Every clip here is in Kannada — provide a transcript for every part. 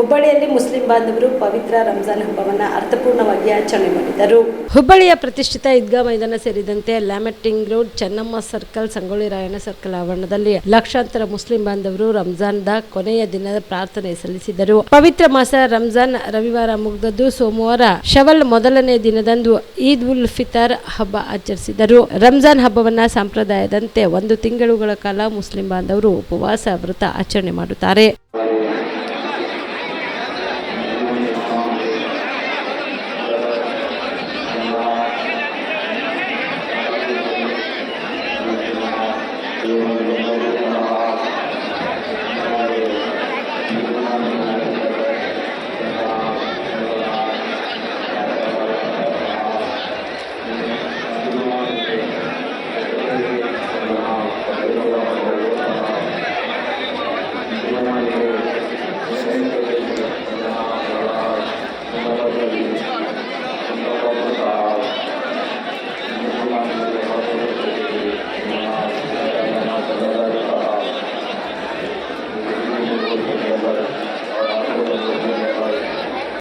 ಹುಬ್ಬಳ್ಳಿಯಲ್ಲಿ ಮುಸ್ಲಿಂ ಬಾಂಧವರು ಪವಿತ್ರ ರಂಜಾನ್ ಹಬ್ಬವನ್ನು ಅರ್ಥಪೂರ್ಣವಾಗಿ ಆಚರಣೆ ಮಾಡಿದರು. ಹುಬ್ಬಳ್ಳಿಯ ಪ್ರತಿಷ್ಠಿತ ಈದ್ಗಾ ಮೈದಾನ ಸೇರಿದಂತೆ Lamington road, Chennamma circle, Sangolli Rayanna circle ಆವರಣದಲ್ಲಿ ಲಕ್ಷಾಂತರ ಮುಸ್ಲಿಂ ಬಾಂಧವರು ರಂಜಾನ್ದ ಕೊನೆಯ ದಿನದ ಪ್ರಾರ್ಥನೆ ಸಲ್ಲಿಸಿದರು. ಪವಿತ್ರ ಮಾಸ ರಂಜಾನ್ ರವಿವಾರ ಮುಗಿದದ್ದು ಸೋಮವಾರ. ಶವಲ್ ಮೊದಲನೇ ದಿನದಂದು ಈದ್ ಉಲ್ ಫಿತರ್ ಹಬ್ಬ ಆಚರಿಸಿದರು. ರಂಜಾನ್ ಹಬ್ಬವನ್ನ ಸಂಪ್ರದಾಯದಂತೆ ಒಂದು ತಿಂಗಳುಗಳ ಕಾಲ ಮುಸ್ಲಿಂ ಬಾಂಧವರು ಉಪವಾಸ ವ್ರತ ಆಚರಣೆ ಮಾಡುತ್ತಾರೆ.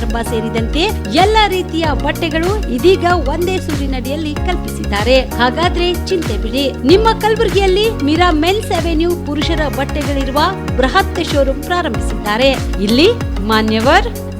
ಸೇರಿದಂತೆ ಎಲ್ಲ ರೀತಿಯ ಬಟ್ಟೆಗಳು ಇದೀಗ ಒಂದೇ ಸೂರಿನಡಿಯಲ್ಲಿ ಕಲ್ಪಿಸಿದ್ದಾರೆ. ಹಾಗಾದ್ರೆ ಚಿಂತೆ ಬಿಡಿ. ನಿಮ್ಮ ಕಲಬುರಗಿಯಲ್ಲಿ ಮೀರಾ ಮೆನ್ಸ್ ಅವೆನ್ಯೂ ಪುರುಷರ ಬಟ್ಟೆಗಳಿರುವ ಬೃಹತ್ ಶೋರೂಮ್ ಪ್ರಾರಂಭಿಸಿದ್ದಾರೆ. ಇಲ್ಲಿ Manyavar